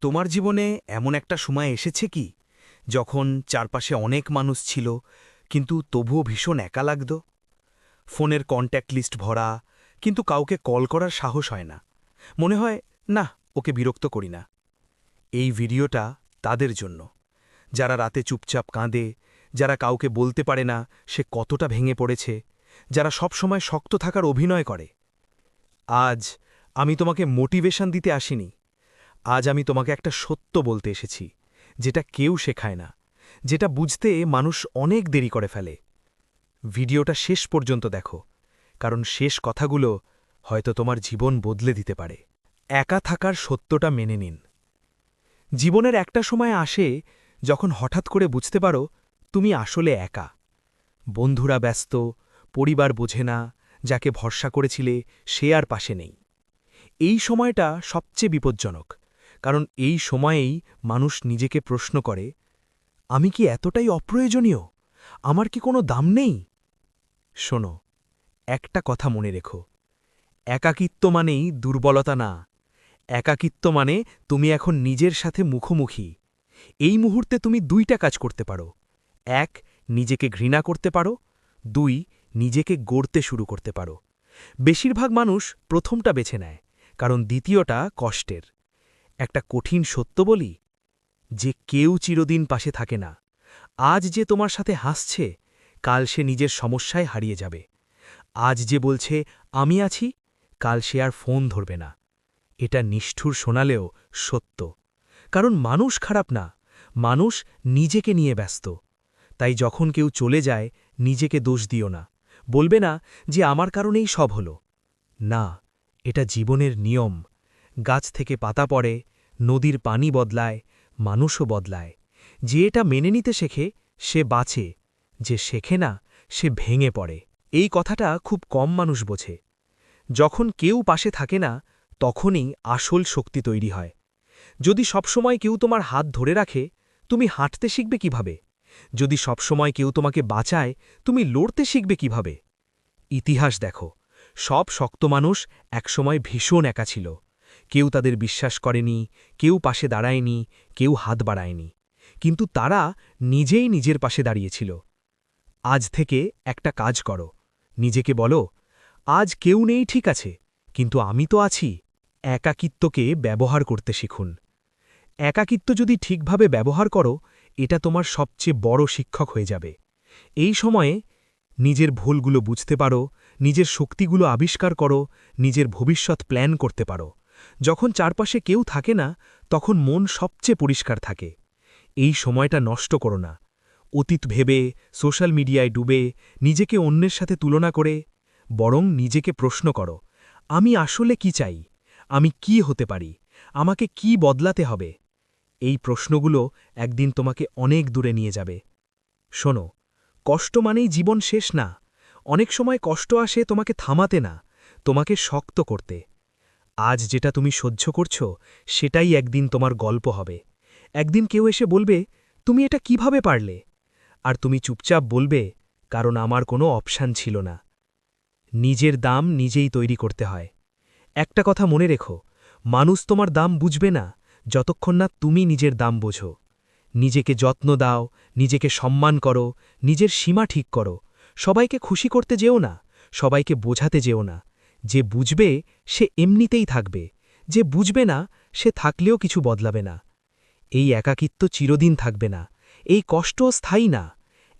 তোমার জীবনে এমন একটা সময় এসেছে কি, যখন চারপাশে অনেক মানুষ ছিল, কিন্তু তবুও ভীষণ একা লাগত? ফোনের কন্ট্যাক্ট লিস্ট ভরা, কিন্তু কাউকে কল করার সাহস হয় না। মনে হয়, না, ওকে বিরক্ত করি না। এই ভিডিওটা তাদের জন্য। যারা রাতে চুপচাপ কাঁদে, যারা কাউকে বলতে পারে না সে কতটা ভেঙে পড়েছে, যারা সবসময় শক্ত থাকার অভিনয় করে। আজ আমি তোমাকে মোটিভেশন দিতে আসিনি। আজ আমি তোমাকে একটা সত্য বলতে এসেছি, যেটা কেউ শেখায় না, যেটা বুঝতে মানুষ অনেক দেরি করে ফেলে। ভিডিওটা শেষ পর্যন্ত দেখো, কারণ শেষ কথাগুলো হয়তো তোমার জীবন বদলে দিতে পারে। একা থাকার সত্যটা মেনে নিন। জীবনের একটা সময় আসে যখন হঠাৎ করে বুঝতে পারো তুমি আসলে একা। বন্ধুরা ব্যস্ত, পরিবার বোঝে না, যাকে ভরসা করেছিলে সে আর পাশে নেই। এই সময়টা সবচেয়ে বিপজ্জনক। কারণ এই সময়েই মানুষ নিজেকে প্রশ্ন করে, আমি কি এতটাই অপ্রয়োজনীয়? আমার কি কোনো দাম নেই? শোনো, একটা কথা মনে রেখো। একাকিত্ব মানেই দুর্বলতা না। একাকিত্ব মানে তুমি এখন নিজের সাথে মুখোমুখি। এই মুহূর্তে তুমি দুইটা কাজ করতে পারো। এক, নিজেকে ঘৃণা করতে পারো। দুই, নিজেকে গড়তে শুরু করতে পারো। বেশিরভাগ মানুষ প্রথমটা বেছে নেয়, কারণ দ্বিতীয়টা কষ্টের। একটা কঠিন সত্য বলি? যে কেউ চিরদিন পাশে থাকে না। আজ যে তোমার সাথে হাসছে, কাল সে নিজের সমস্যায় হারিয়ে যাবে। আজ যে বলছে, আমি আছি কাল সে আর ফোন ধরবে না। এটা নিষ্ঠুর শোনালেও সত্য। কারণ মানুষ খারাপ না। মানুষ নিজেকে নিয়ে ব্যস্ত। তাই যখন কেউ চলে যায়, নিজেকে দোষ দিও না। বলবে না যে, আমার কারণেই সব হল। না, এটা জীবনের নিয়ম। গাছ থেকে পাতা পড়ে, নদীর পানি বদলায়, মানুষও বদলায়। যে এটা মেনে নিতে শেখে, সে বাঁচে, যে শেখে না, সে ভেঙে পড়ে। এই কথাটা খুব কম মানুষ বোঝে। যখন কেউ পাশে থাকে না, তখনই আসল শক্তি তৈরি হয়। যদি সবসময় কেউ তোমার হাত ধরে রাখে, তুমি হাঁটতে শিখবে কীভাবে? যদি সবসময় কেউ তোমাকে বাঁচায়, তুমি লড়তে শিখবে কীভাবে? ইতিহাস দেখো। সব শক্ত মানুষ একসময় ভীষণ একা ছিল। কেউ তাদের বিশ্বাস করেনি, কেউ পাশে দাঁড়ায়নি, কেউ হাত বাড়ায়নি। কিন্তু তারা নিজেই নিজের পাশে দাঁড়িয়েছিল। আজ থেকে একটা কাজ করো। নিজেকে বলো, আজ কেউ নেই ঠিক আছে, কিন্তু আমি তো আছি। একাকিত্বকে ব্যবহার করতে শিখুন। একাকিত্ব যদি ঠিকভাবে ব্যবহার করো, এটা তোমার সবচেয়ে বড় শিক্ষক হয়ে যাবে। এই সময়ে নিজের ভুলগুলো বুঝতে পারো, নিজের শক্তিগুলো আবিষ্কার করো, নিজের ভবিষ্যৎ প্ল্যান করতে পারো। যখন চারপাশে কেউ থাকে না, তখন মন সবচেয়ে পরিষ্কার থাকে। এই সময়টা নষ্ট করো না। অতীত ভেবে, সোশ্যাল মিডিয়ায় ডুবে, নিজেকে অন্যের সাথে তুলনা করে, বরং নিজেকে প্রশ্ন করো, আমি আসলে কি চাই? আমি কি হতে পারি? আমাকে কি বদলাতে হবে? এই প্রশ্নগুলো একদিন তোমাকে অনেক দূরে নিয়ে যাবে। শোনো, কষ্ট মানেই জীবন শেষ না। অনেক সময় কষ্ট আসে তোমাকে থামাতে না, তোমাকে শক্ত করতে। আজ যেটা তুমি সহ্য করছ, সেটাই একদিন তোমার গল্প হবে। একদিন কেউ এসে বলবে, তুমি এটা কীভাবে পারলে? আর তুমি চুপচাপ বলবে, কারণ আমার কোনো অপশান ছিল না। নিজের দাম নিজেই তৈরি করতে হয়। একটা কথা মনে রেখো, মানুষ তোমার দাম বুঝবে না, যতক্ষণ না তুমি নিজের দাম বোঝো। নিজেকে যত্ন দাও, নিজেকে সম্মান করো, নিজের সীমা ঠিক করো। সবাইকে খুশি করতে যেও না, সবাইকে বোঝাতে যেও না। যে বুঝবে, সে এমনিতেই থাকবে। যে বুঝবে না, সে থাকলেও কিছু বদলাবে না। এই একাকিত্ব চিরদিন থাকবে না। এই কষ্ট স্থায়ী না।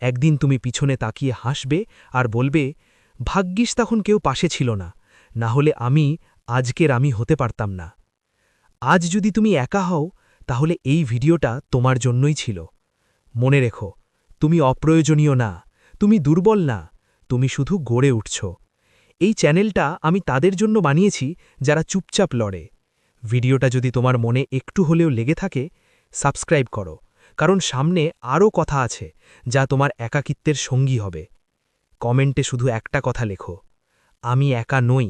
একদিন তুমি পিছনে তাকিয়ে হাসবে আর বলবে, ভাগ্যিস তখন কেউ পাশে ছিল না। না হলে আমি, আজকের আমি হতে পারতাম না। আজ যদি তুমি একা হও, তাহলে এই ভিডিওটা তোমার জন্যই ছিল। মনে রেখো, তুমি অপ্রয়োজনীয় না। তুমি দুর্বল না। তুমি শুধু গড়ে উঠছ। এই চ্যানেলটা আমি তাদের জন্য বানিয়েছি যারা চুপচাপ লড়ে। ভিডিওটা যদি তোমার মনে একটু হলেও লেগে থাকে, সাবস্ক্রাইব করো, কারণ সামনে আরও কথা আছে যা তোমার একাকিত্বের সঙ্গী হবে। কমেন্টে শুধু একটা কথা লেখো, আমি একা নই,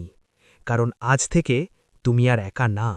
কারণ আজ থেকে তুমি আর একা না।